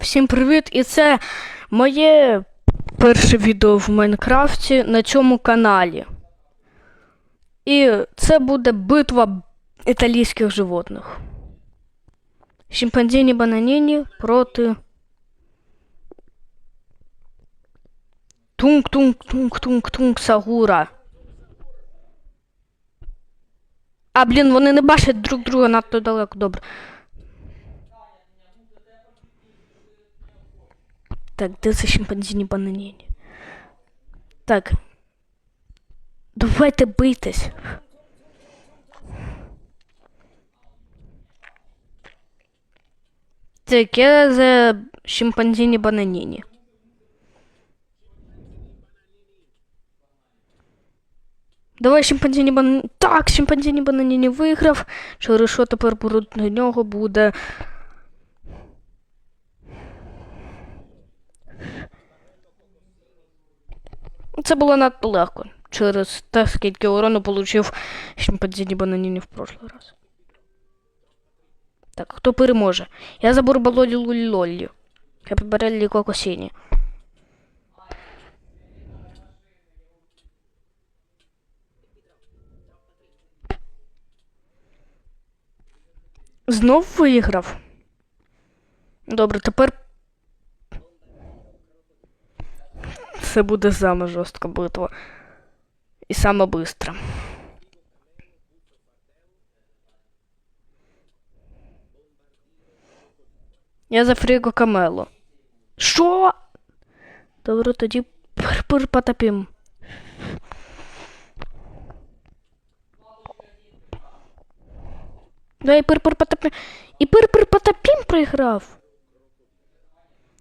Всім привіт! І це моє перше відео в Майнкрафті на цьому каналі. І це буде битва італійських животних. Шимпанзіні бананіні проти. Тунг-тунг-тунг-тунг-тунг Сагура. А, блін, вони не бачать друг друга надто далеко. Добре. Так, де це шимпанзіні бананіні? Так. Давайте бийтесь. Так, я за шимпанзіні бананіні. Давай шимпанзіні бананіні. Так, шимпанзіні бананіні виграв. Що тепер проти нього буде. Це було надто легко. Через те, скільки урону получив шимпанзіні бананіні в прошлий раз. Так, хто переможе? Я за Бурбалолі Лулі Лоллі. Капібареллі Кокосіні. Знов виграв. Добре, тепер. Це буде саме жорстка битва. І саме бистра. Я за Фріго Камело. Що? Добре, тоді пир-пир потопім. Да, і пир-пир потопім. І пир-пир потопім проіграв.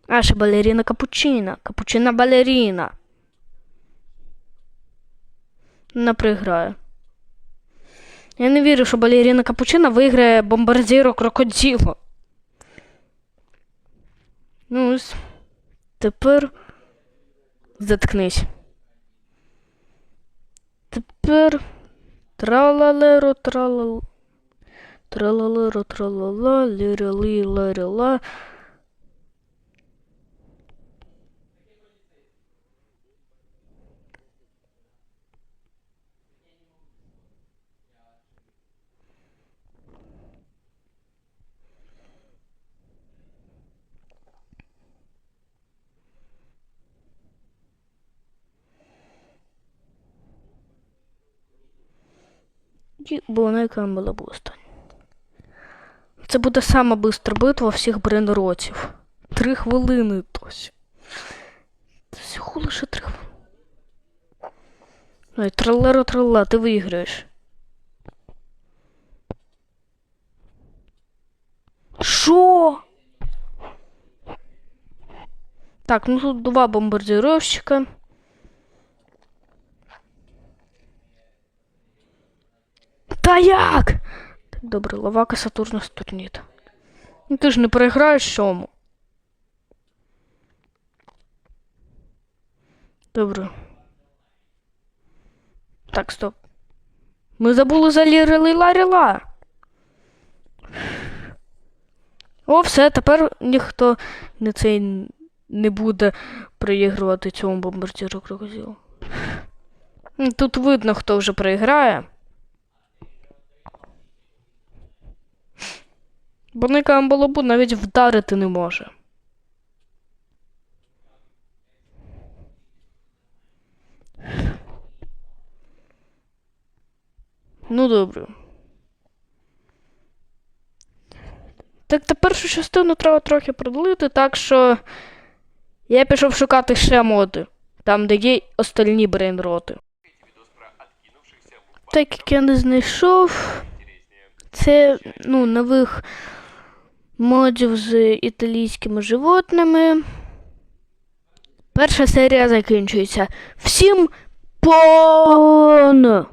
А, ще балеріна Капучина. Капучина балеріна. Вона проіграє. Я не вірю, що балеріна Капучина виграє бомбардіро крокодило. Ну ось. Тепер заткнись. Тепер тралалеро тралал. Тралалеро тралала, лірали ларила. І була яка була б. Це буде сама бистра битва всіх брейнротів. Три хвилини досі. Всього лише три хвилини. Ой, тралеро тралла, ти виграєш. Що? Так, ну тут два бомбардировщика. Та? Добре, лавака Сатурна Стурніт. Ну ти ж не переграєш сьому. Добре. Так, стоп. Ми забули за лірили ларіла. О, все, тепер ніхто не цей не буде проігрувати цьому бомбардіру крокозілу. Тут видно, хто вже проіграє. Бо ника амбалобу навіть вдарити не може. Ну, добре. Так та першу частину треба трохи продлити, так що я пішов шукати ще моди, там, де є остальні брейнроти. Так як я не знайшов, це ну, нових модів з італійськими животними. Перша серія закінчується. Всім пон!